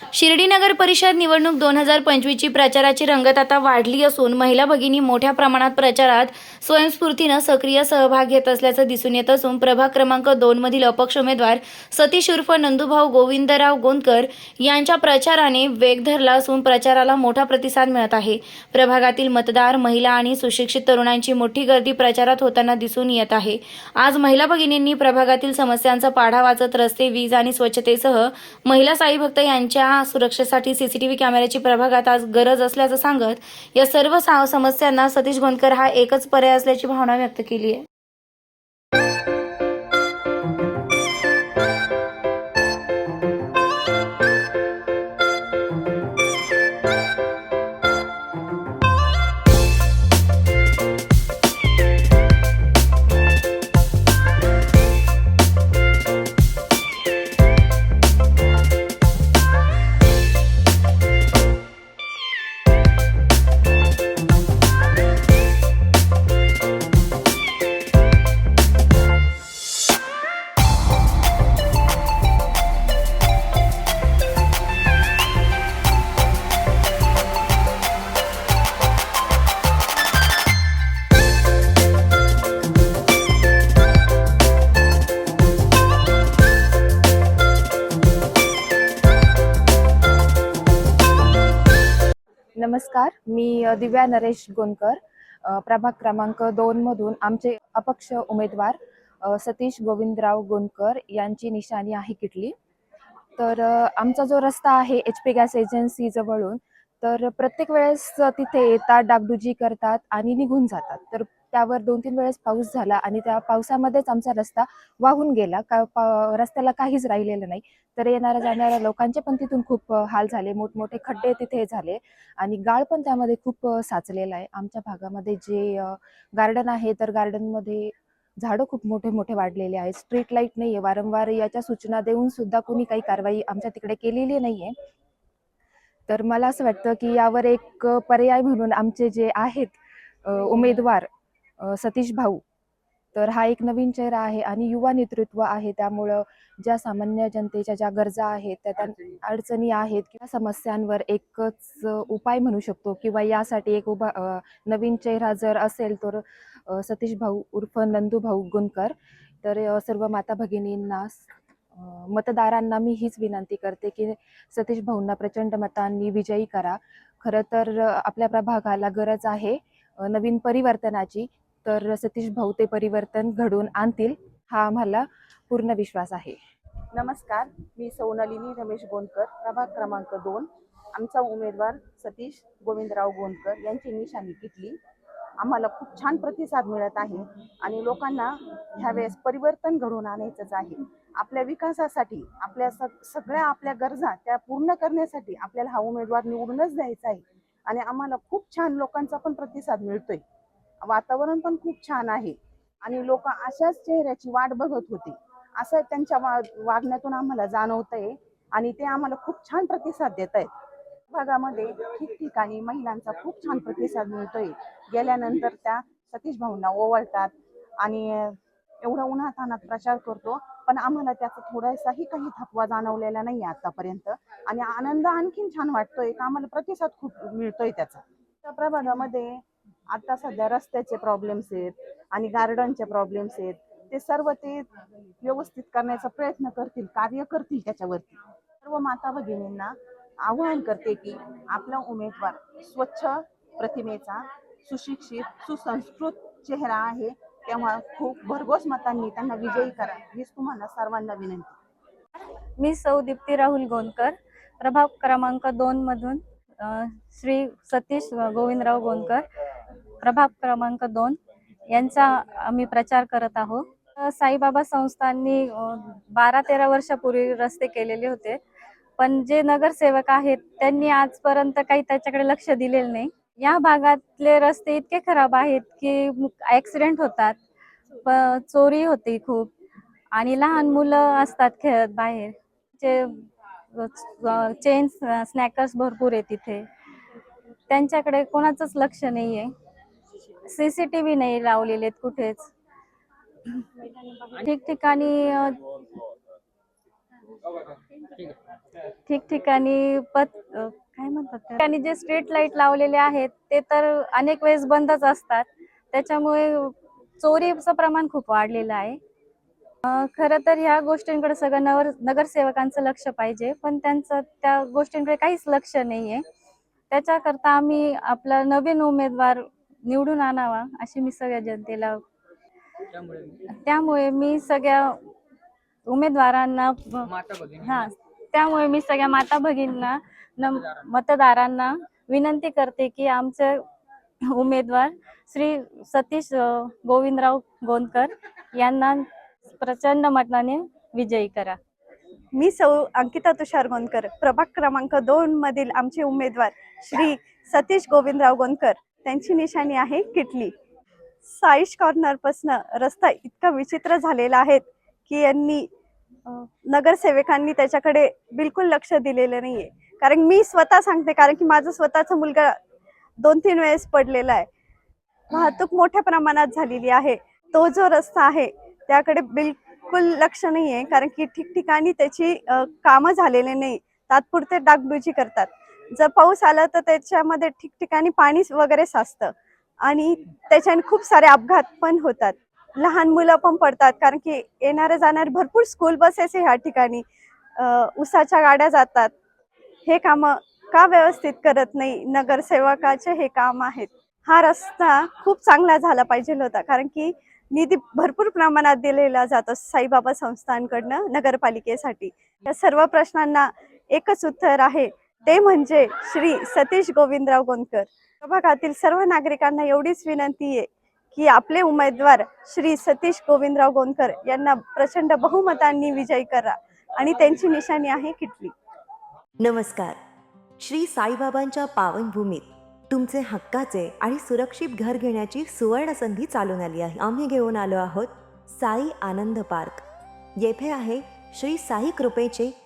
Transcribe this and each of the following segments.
शिर्डी नगर परिषद निवडणूक दोन हजार पंचवीसची प्रचाराची रंगत आता वाढली असून महिला भगिनी मोठ्या प्रमाणात प्रचारात स्वयंस्फूर्तीनं सक्रिय सहभाग घेत असल्याचं दिसून येत असून प्रभाग क्रमांक दोन मधील अपक्ष उमेदवार सतीश उर्फ नंदुभाऊ गोविंदराव गोंदकर यांच्या प्रचाराने वेग धरला असून प्रचाराला मोठा प्रतिसाद मिळत आहे. प्रभागातील मतदार महिला आणि सुशिक्षित तरुणांची मोठी गर्दी प्रचारात होताना दिसून येत आहे. आज महिला भगिनींनी प्रभागातील समस्यांचा पाढा वाचत रस्ते वीज आणि स्वच्छतेसह महिला साईभक्त यांच्या यांच्या सुरक्षेसाठी सीसीटीव्ही कॅमेऱ्याची प्रभागात आज गरज असल्याचं सांगत या सर्व सा- समस्यांना सतीश गोंदकर हा एकच पर्याय असल्याची भावना व्यक्त केली आहे. नमस्कार मी दिव्या नरेश गोंदकर प्रभाग क्रमांक दोन मधून आमचे अपक्ष उमेदवार सतीश गोविंदराव गोंदकर यांची निशाणी आहे किटली. तर आमचा जो रस्ता आहे एच पी गॅस एजन्सी जवळून तर प्रत्येक वेळेस तिथे येतात डागडुजी करतात आणि निघून जातात. तर त्यावर दोन तीन वेळेस पाऊस झाला आणि त्या पावसामध्येच आमचा रस्ता वाहून गेला. का पा- रस्त्याला काहीच राहिलेलं नाही. तर येणाऱ्या जाणाऱ्या लोकांचे पण तिथून खूप हाल झाले. मोठमोठे खड्डे तिथे झाले आणि गाळ पण त्यामध्ये खूप साचलेला आहे. आमच्या भागामध्ये जे गार्डन आहे तर गार्डनमध्ये झाडं खूप मोठे मोठे वाढलेले आहेत. स्ट्रीट लाइट नाही आहे वारंवार याच्या सूचना देऊन सुद्धा कोणी काही कारवाई आमच्या तिकडे केलेली नाही आहे तर मला असं वाटतं की यावर एक पर्याय म्हणून आमचे जे आहेत उमेदवार सतीश भाऊ. तर हा एक नवीन चेहरा आहे आणि युवा नेतृत्व आहे. त्यामुळं ज्या सामान्य जनतेच्या ज्या गरजा आहेत त्या त्या अडचणी. आहेत किंवा समस्यांवर एकच उपाय म्हणू शकतो किंवा यासाठी एक उभा नवीन चेहरा जर असेल तर सतीश भाऊ उर्फ नंदू भाऊ गुणकर. तर सर्व माता भगिनींना मतदारांना मी हीच विनंती करते की सतीश भाऊंना प्रचंड मतांनी विजयी करा. खरं तर आपल्या प्रभागाला गरज आहे नवीन परिवर्तनाची. तर सतीश भाऊ ते परिवर्तन घडवून आणतील हा आम्हाला पूर्ण विश्वास आहे. नमस्कार मी सोनालिनी रमेश गोंदकर प्रभाग क्रमांक दोन. आमचा उमेदवार सतीश गोविंदराव गोंदकर यांची निशाणी घेतली आम्हाला खूप छान प्रतिसाद मिळत आहे आणि लोकांना ह्यावेळेस परिवर्तन घडवून आणायचंच आहे. आपल्या विकासासाठी आपल्या सग सगळ्या आपल्या गरजा त्या पूर्ण करण्यासाठी आपल्याला हा उमेदवार निवडूनच द्यायचा आहे. आणि आम्हाला खूप छान लोकांचा पण प्रतिसाद मिळतोय. वातावरण पण खूप छान आहे. आणि लोक अशाच चेहऱ्याची वाट बघत होती. असं त्यांच्या वा वागण्यातून आम्हाला जाणवतंय आणि ते आम्हाला खूप छान प्रतिसाद देत आहेत भागामध्ये ठिकठिकाणी महिलांचा खूप छान प्रतिसाद मिळतोय. गेल्यानंतर त्या सतीश भाऊंना ओवाळतात आणि एवढा उन्हातानात प्रचार करतो पण आम्हाला त्याचा थोडासाही काही थकवा जाणवलेला नाही आतापर्यंत. आणि आनंद आणखीन छान वाटतोय का आम्हाला प्रतिसाद खूप मिळतोय त्याचा. त्या प्रभागामध्ये आता सध्या रस्त्याचे प्रॉब्लेम्स आहेत आणि गार्डनचे प्रॉब्लेम्स आहेत. ते सर्व ते व्यवस्थित करण्याचा प्रयत्न करतील कार्य करतील त्याच्यावरती. सर्व माता भगिनींना आवाहन करते की आपला उमेदवार स्वच्छ प्रतिमेचा सुशिक्षित सुसंस्कृत चेहरा आहे तेव्हा खूप भरघोस मतांनी त्यांना विजयी करा हीच तुम्हाला सर्वांना विनंती. मी सौ दीप्ती राहुल गोंदकर प्रभाग क्रमांक दोन मधून श्री सतीश गोविंदराव गोंदकर प्रभाग क्रमांक दोन यांचा आम्ही प्रचार करत आहोत. साईबाबा संस्थांनी बारा तेरा वर्षापूर्वी रस्ते केलेले होते. पण जे नगरसेवक आहेत त्यांनी आजपर्यंत काही त्याच्याकडे लक्ष दिलेलं नाही. या भागातले रस्ते इतके खराब आहेत की ऍक्सिडेंट होतात. चोरी होते खूप. आणि लहान मुलं असतात खेळत बाहेर. जे चेन स्नॅकर्स भरपूर आहे तिथे. त्यांच्याकडे कोणाचंच लक्ष नाहीये. सीसीटीव्ही नाही लावलेले आहेत कुठेच. ठिकठिकाणी ठिकठिकाणी पत काय म्हणतात ठिकाणी जे स्ट्रीट लाइट लावलेले आहेत ते तर अनेक वेळेस बंदच असतात. त्याच्यामुळे चोरीचं प्रमाण खूप वाढलेलं आहे. खर खरं तर ह्या गोष्टींकडे सगळं नगर नगरसेवकांचं लक्ष पाहिजे पण त्यांचं त्या गोष्टींकडे काहीच लक्ष नाहीये. त्याच्याकरता आम्ही आपला नवीन उमेदवार निवडून आणावा अशी मी सगळ्या जनतेला त्यामुळे मी सगळ्या उमेदवारांना हा त्यामुळे मी सगळ्या माता भगिनींना न मतदारांना विनंती करते की आमचे उमेदवार श्री सतीश गोविंदराव गोंदकर यांना प्रचंड मताने विजयी करा. मी सौ अंकिता तुषार गोंदकर प्रभाग क्रमांक दोन मधील आमचे उमेदवार श्री सतीश गोविंदराव गोंदकर. त्यांची निशाणी आहे किटली. साईश कॉर्नरपासनं रस्ता इतका विचित्र झालेला आहे की यांनी नगरसेवकांनी त्याच्याकडे बिलकुल लक्ष दिलेलं नाहीये. कारण मी स्वतः सांगते कारण की माझा स्वतःचा मुलगा दोन तीन वेळेस पडलेला आहे. वाहतूक मोठ्या प्रमाणात झालेली आहे. तो जो रस्ता आहे त्याकडे बिलकुल लक्ष नाही आहे कारण की ठिकठिकाणी त्याची कामं झालेले नाही. तात्पुरते डागडुजी करतात. जर पाऊस आला तर त्याच्यामध्ये ठिकठिकाणी पाणी वगैरे साचतं. आणि त्याच्याने खूप सारे अपघात पण होतात. लहान मुलं पण पडतात कारण की येणारे जाणारे भरपूर स्कूल बसेस ह्या ठिकाणी. उसाच्या गाड्या जातात. हे कामं का व्यवस्थित करत नाही? नगरसेवकाचे हे काम आहेत. हा रस्ता खूप चांगला झाला पाहिजे होता कारण की निधी भरपूर प्रमाणात दिलेला जातो साईबाबा संस्थांकडनं नगरपालिकेसाठी. या सर्व प्रश्नांना एकच उत्तर आहे ते म्हणजे श्री सतीश गोविंदराव गोंदकर. प्रभागातील सर्व नागरिकांना एवढीच विनंती आहे की आपले उमेदवार श्री सतीश गोविंदराव गोंदकर यांना प्रचंड बहुमतांनी विजयी करा आणि त्यांची निशाणी आहे किटली. नमस्कार. श्री साईबाबांच्या पावनभूमीत तुमचे हक्काचे आणि सुरक्षित घर घेण्याची सुवर्ण संधी चालून आली आहे. आम्ही घेऊन आलो आहोत साई आनंद पार्क. येथे आहे श्री साई कृपेचे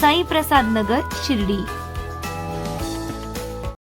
साई प्रसाद नगर शिर्डी.